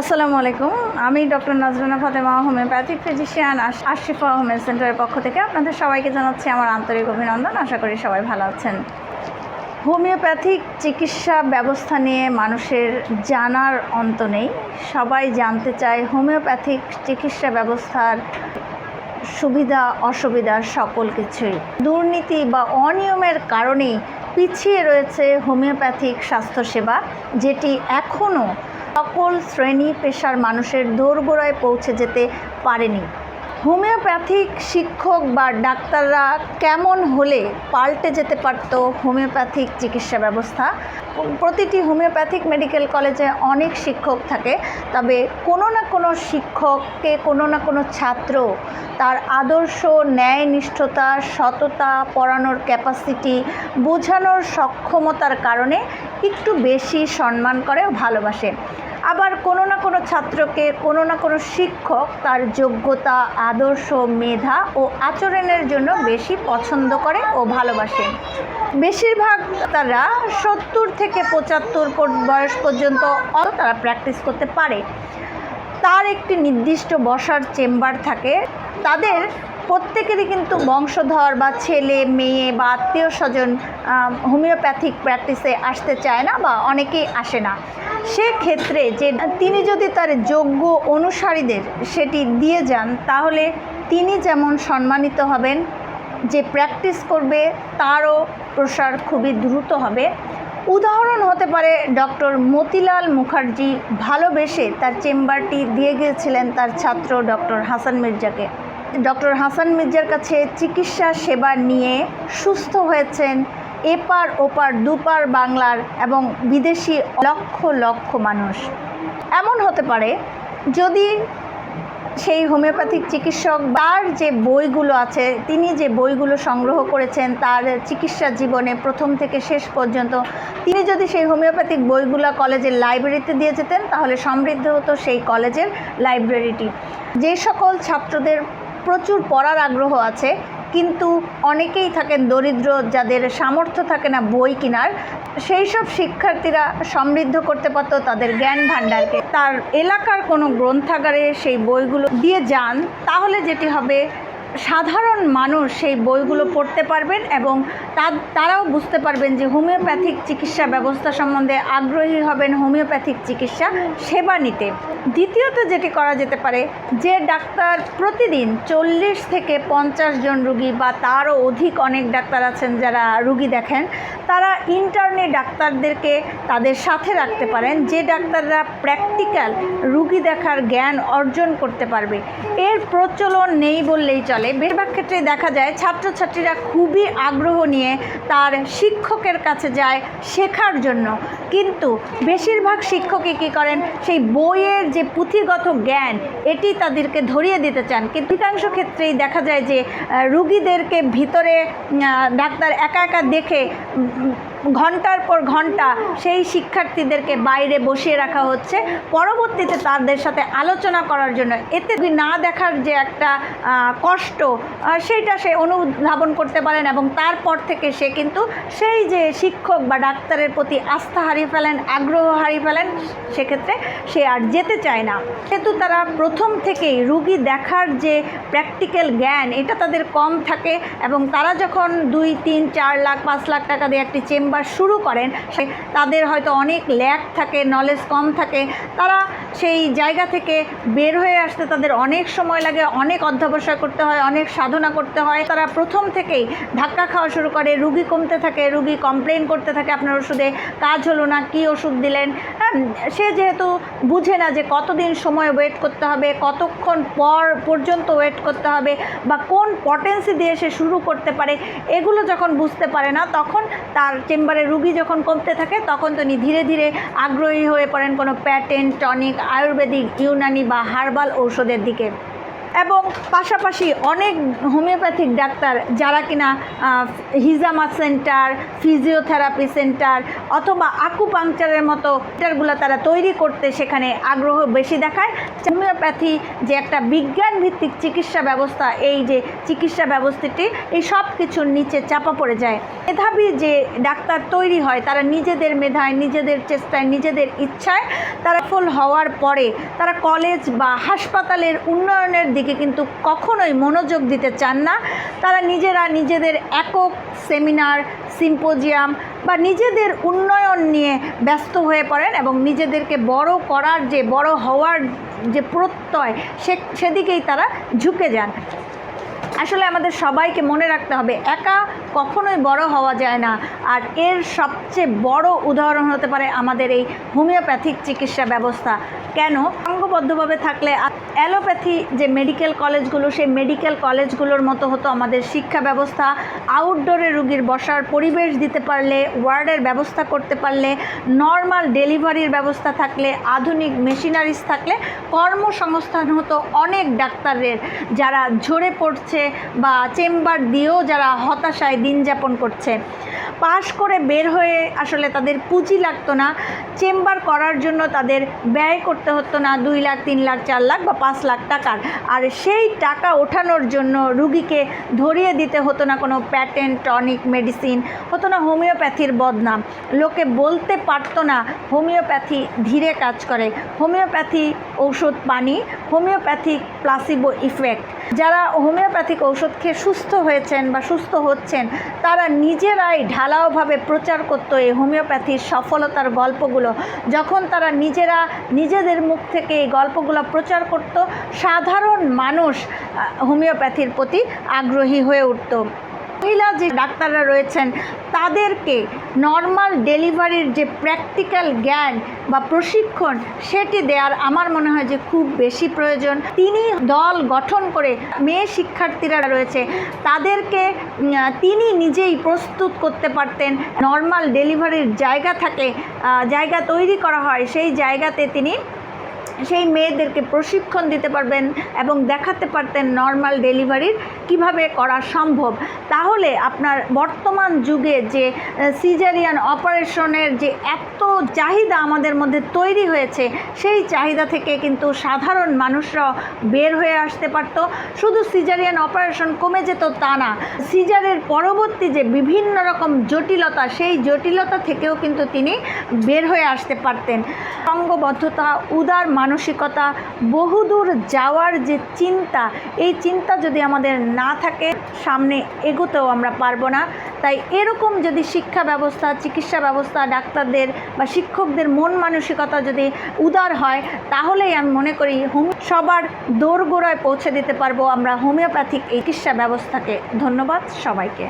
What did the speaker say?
আসসালামু আলাইকুম। আমি doctor Nazrana Fatema homeopathic physician Ashifa homeo সেন্টারের পক্ষ থেকে আপনাদের সবাইকে জানাচ্ছি আমার আন্তরিক অভিনন্দন। আশা করি সবাই ভালো আছেন। হোমিওপ্যাথিক চিকিৎসা ব্যবস্থা নিয়ে মানুষের জানার অন্ত নেই। সবাই জানতে চায় হোমিওপ্যাথিক চিকিৎসা ব্যবস্থার সুবিধা, অসুবিধা সকল কিছুই। দুর্নীতি বা অনিয়মের কারণেই পিছিয়ে রয়েছে হোমিওপ্যাথিক স্বাস্থ্যসেবা, যেটি এখনও সকল শ্রেণি পেশার মানুষের দোরগোড়ায় পৌঁছে যেতে পারেনি। হোমিওপ্যাথিক শিক্ষক বা ডাক্তাররা কেমন হলে পাল্টে যেতে পারত হোমিওপ্যাথিক চিকিৎসা ব্যবস্থা? প্রতিটি হোমিওপ্যাথিক মেডিকেল কলেজে অনেক শিক্ষক থাকে, তবে কোনো না কোনো শিক্ষককে কোনো না কোনো ছাত্র তার আদর্শ ন্যায় নিষ্ঠতা সততা, পড়ানোর ক্যাপাসিটি বোঝানোর সক্ষমতার কারণে একটু বেশি সম্মান করে ও ভালোবাসে। আবার কোনো না কোনো ছাত্রকে, কোনো না কোনো শিক্ষক তার যোগ্যতা, আদর্শ, মেধা ও আচরণের জন্য বেশি পছন্দ করে ও ভালোবাসে। বেশিরভাগ তারা সত্তর থেকে পঁচাত্তর বয়স পর্যন্ত অ- তারা প্র্যাকটিস করতে পারে। তার একটি নির্দিষ্ট বসার চেম্বার থাকে। তাদের প্রত্যেকেরই কিন্তু বংশধর বা ছেলে, মেয়ে বা আত্মীয় স্বজন হোমিওপ্যাথিক প্র্যাকটিসে আসতে চায় না বা অনেকেই আসে না। সেক্ষেত্রে যে তিনি যদি তার যোগ্য অনুসারীদের সেটি দিয়ে যান, তাহলে তিনি যেমন সম্মানিত হবেন, যে প্র্যাকটিস করবে, তারও প্রসার খুবই দ্রুত হবে। উদাহরণ হতে পারে ডক্টর মতিলাল মুখার্জি, ভালোবেসে তার চেম্বারটি দিয়ে গিয়েছিলেন তার ছাত্র ডক্টর হাসান মির্জাকে। ডক্টর হাসান মির্জার কাছে চিকিৎসা সেবা নিয়ে সুস্থ হয়েছেন এপার ওপার, দুপার বাংলার এবং বিদেশি লক্ষ লক্ষ মানুষ। এমন হতে পারে যদি সেই হোমিওপ্যাথিক চিকিৎসক তার যে বইগুলো আছে, তিনি যে বইগুলো সংগ্রহ করেছেন, তার চিকিৎসা জীবনে প্রথম থেকে শেষ পর্যন্ত তিনি যদি সেই হোমিওপ্যাথিক বইগুলো কলেজের লাইব্রেরিতে দিয়ে যেতেন, তাহলে সমৃদ্ধ হতো সেই কলেজের লাইব্রেরিটি। যে সকল ছাত্রদের প্রচুর পড়ার আগ্রহ আছে, কিন্তু অনেকেই থাকেন দরিদ্র, যাদের সামর্থ্য থাকে না বই কেনার। সেই সব শিক্ষার্থীরা সমৃদ্ধ করতে পারতো তাদের জ্ঞান ভাণ্ডারকে। তার এলাকার কোনো গ্রন্থাগারে সেই বইগুলো দিয়ে যান, তাহলে যেটি হবে, সাধারণ মানুষ সেই বইগুলো পড়তে পারবেন এবং তারাও বুঝতে পারবেন যে হোমিওপ্যাথিক চিকিৎসা ব্যবস্থা সম্বন্ধে আগ্রহী হবেন হোমিওপ্যাথিক চিকিৎসা সেবা নিতে। দ্বিতীয়ত যেটি করা যেতে পারে, যে ডাক্তার প্রতিদিন চল্লিশ থেকে পঞ্চাশ জন রুগী বা তারও অধিক অনেক ডাক্তার আছেন যারা রুগী দেখেন, তারা ইন্টার্নে ডাক্তারদেরকে তাদের সাথে রাখতে পারেন, যে ডাক্তাররা প্র্যাকটিক্যাল রুগী দেখার জ্ঞান অর্জন করতে পারবে। এর প্রচলন নেই বললেই চলে। বেশিরভাগ ক্ষেত্রে দেখা যায় ছাত্রছাত্রীরা খুবই আগ্রহ নিয়ে তার শিক্ষকের কাছে যায় শেখার জন্য। কিন্তু বেশিরভাগ শিক্ষকই কী করেন? সেই বইয়ের যে পুঁথিগত জ্ঞান, এটি তাদেরকে ধরিয়ে দিতে চান। কিন্তু অধিকাংশ ক্ষেত্রেই দেখা যায় যে রুগীদেরকে ভিতরে ডাক্তার একা একা দেখে ঘণ্টার পর ঘণ্টা সেই শিক্ষার্থীদেরকে বাইরে বসিয়ে রাখা হচ্ছে। পরবর্তীতে তাদের সাথে আলোচনা করার জন্য। এতে না দেখার যে একটা কষ্ট সেইটা সে অনুধাবন করতে পারেন এবং তারপর থেকে সে কিন্তু সেই যে শিক্ষক বা ডাক্তারের প্রতি আস্থা হারিয়ে ফেলেন, আগ্রহ হারিয়ে ফেলেন, সেক্ষেত্রে সে আর যেতে চায় না। যেহেতু তারা প্রথম থেকেই রুগী দেখার যে প্র্যাকটিক্যাল জ্ঞান, এটা তাদের কম থাকে এবং তারা যখন দুই, তিন, চার লাখ, পাঁচ লাখ টাকা দিয়ে একটি চেম্বার শুরু করেন সে তাদের হয়তো অনেক ল্যাক থাকে নলেজ কম থাকে। তারা সেই জায়গা থেকে বের হয়ে আসতে তাদের অনেক সময় লাগে অনেক অধ্যবসায় করতে হয় অনেক সাধনা করতে হয়। তারা প্রথম থেকেই ধাক্কা খাওয়া শুরু করে রুগী কমতে থাকে রুগী কমপ্লেন করতে থাকে আপনার ওষুধে কাজ হলো না কী ওষুধ দিলেন? হ্যাঁ, সে যেহেতু বুঝে না যে কতদিন সময় ওয়েট করতে হবে কতক্ষণ পর পর্যন্ত ওয়েট করতে হবে বা কোন পটেন্সি দিয়ে সে শুরু করতে পারে এগুলো যখন বুঝতে পারে না তখন তার চেম্বারে রুগী যখন কমতে থাকে, তখন তিনি ধীরে ধীরে আগ্রহী হয়ে পড়েন কোনো প্যাটেন্ট টনিক আয়ুর্বেদিক ইউনানি বা হার্বাল ঔষধের দিকে। এবং পাশাপাশি অনেক হোমিওপ্যাথিক ডাক্তার যারা কিনা হিজামা সেন্টার ফিজিওথেরাপি সেন্টার অথবা আকুপাংচারের মতো সেন্টারগুলো তারা তৈরি করতে সেখানে আগ্রহ বেশি দেখায়। হোমিওপ্যাথি যে একটা বিজ্ঞান ভিত্তিক চিকিৎসা ব্যবস্থা, এই যে চিকিৎসা ব্যবস্থাটি, এই সব কিছুর নিচে চাপা পড়ে যায়। মেধাবী যে ডাক্তার তৈরি হয়, তারা নিজেদের মেধায়, নিজেদের চেষ্টায়, নিজেদের ইচ্ছায় তারা ফুল হওয়ার পরে তারা কলেজ বা হাসপাতালের উন্নয়নের দিকে কিন্তু কখনোই মনোযোগ দিতে চান না। তারা নিজেরা নিজেদের একক সেমিনার, সিম্পোজিয়াম বা নিজেদের উন্নয়ন নিয়ে ব্যস্ত হয়ে পড়েন এবং নিজেদেরকে বড় করার যে, বড় হওয়ার যে প্রত্যয় সে, সেদিকেই তারা ঝুঁকে যান। আসলে আমাদের সবাইকে মনে রাখতে হবে, একা কখনোই বড় হওয়া যায় না। আর এর সবচেয়ে বড় উদাহরণ হতে পারে আমাদের এই হোমিওপ্যাথিক চিকিৎসা ব্যবস্থা। কেন? সঙ্গবদ্ধভাবে থাকলে অ্যালোপ্যাথি যে মেডিকেল কলেজগুলো, সেই মেডিকেল কলেজগুলোর মতো হতো আমাদের শিক্ষা ব্যবস্থা। আউটডোরে রুগীর বসার পরিবেশ দিতে পারলে, ওয়ার্ডের ব্যবস্থা করতে পারলে, নর্মাল ডেলিভারির ব্যবস্থা থাকলে, আধুনিক মেশিনারিজ থাকলে কর্মসংস্থান হতো অনেক ডাক্তারের। যারা ঝরে পড়ছে বা চেম্বার দিয়েও যারা হতাশায় দিন যাপন করছে। পাশ করে বের হয়ে আসলে তাদের পুঁজি লাগতো না। চেম্বার করার জন্য তাদের ব্যয় করতে হতো না দুই লাখ, তিন লাখ, চার লাখ বা পাঁচ লাখ টাকার। আর সেই টাকা ওঠানোর জন্য রুগীকে ধরিয়ে দিতে হতো না কোনো প্যাটেন্ট টনিক মেডিসিন হতো না হোমিওপ্যাথির বদনাম। লোকে বলতে পারতো না হোমিওপ্যাথি ধীরে কাজ করে। হোমিওপ্যাথি ঔষধ পানি হোমিওপ্যাথিক প্লাসিবো ইফেক্ট যারা হোমিওপ্যাথিক ঔষধ খেয়ে সুস্থ হয়েছেন বা সুস্থ হচ্ছেন, তারা নিজেরাই ঢালাওভাবে প্রচার করতো এই হোমিওপ্যাথির সফলতার গল্পগুলো। যখন তারা নিজেরা নিজেদের মুখ থেকে এই গল্পগুলো প্রচার করত, সাধারণ মানুষ হোমিওপ্যাথির প্রতি আগ্রহী হয়ে উঠত। মহিলা যে ডাক্তাররা রয়েছেন, তাদেরকে নর্মাল ডেলিভারির যে প্র্যাকটিক্যাল জ্ঞান বা প্রশিক্ষণ, সেটি দেওয়ার আমার মনে হয় যে খুব বেশি প্রয়োজন। তিনি দল গঠন করে মেয়ে শিক্ষার্থীরা রয়েছে, তাদেরকে তিনি নিজেই প্রস্তুত করতে পারতেন। নর্মাল ডেলিভারির জায়গা থাকে জায়গা তৈরি করা হয়, সেই জায়গাতে তিনি সেই মেয়েদেরকে প্রশিক্ষণ দিতে পারবেন এবং দেখাতে পারতেন নর্মাল ডেলিভারির কীভাবে করা সম্ভব। তাহলে আপনার বর্তমান যুগে যে সিজারিয়ান অপারেশনের যে এত চাহিদা আমাদের মধ্যে তৈরি হয়েছে, সেই চাহিদা থেকে কিন্তু সাধারণ মানুষরা বের হয়ে আসতে পারত। শুধু সিজারিয়ান অপারেশন কমে যেত তা না সিজারের পরবর্তী যে বিভিন্ন রকম জটিলতা, সেই জটিলতা থেকেও কিন্তু তিনি বের হয়ে আসতে পারতেন। সঙ্গবদ্ধতা উদার মানসিকতা বহুদূর যাওয়ার যে চিন্তা, এই চিন্তা যদি আমাদের না থাকে, সামনে এগোতেও আমরা পারব না। তাই এরকম যদি শিক্ষা ব্যবস্থা, চিকিৎসা ব্যবস্থা, ডাক্তারদের বা শিক্ষকদের মন মানসিকতা যদি উদার হয়, তাহলেই আমি মনে করি হোম সবার দোরগোড়ায় পৌঁছে দিতে পারব। আমরা হোমিওপ্যাথিক চিকিৎসা ব্যবস্থাকে। ধন্যবাদ সবাইকে।